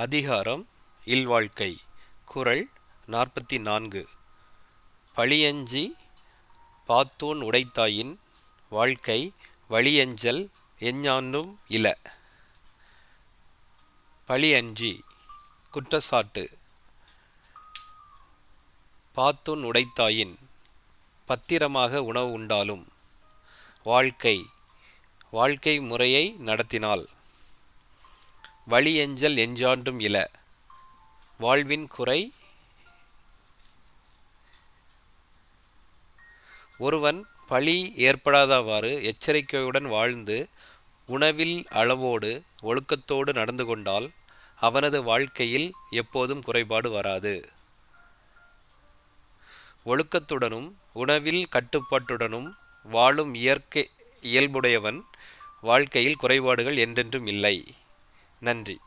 அதிகாரம் இல்வாழ்க்கை குறள் நாற்பத்தி நான்கு பழியஞ்சி பாத்தூன் உடைத்தாயின் வாழ்க்கை வழியஞ்சல் எஞ்ஞானும் இல. பழியஞ்சி குற்றச்சாட்டு. பாத்தூன் உடைத்தாயின் பத்திரமாக உணவு உண்டாலும் வாழ்க்கை வாழ்க்கை முறையை நடத்தினால். வழியஞ்சல் எஞ்சாண்டும் இல. வாழ்வின் குறை? ஒருவன் பழி ஏற்படாதவாறு எச்சரிக்கையுடன் வாழ்ந்து உணவில் அளவோடு ஒழுக்கத்தோடு நடந்து கொண்டால் அவனது வாழ்க்கையில் எப்போதும் குறைபாடு வராது. ஒழுக்கத்துடனும் உணவில் கட்டுப்பாட்டுடனும் வாழும் இயற்கை இயல்புடையவன் வாழ்க்கையில் குறைபாடுகள் என்றென்றும் இல்லை. நன்றி.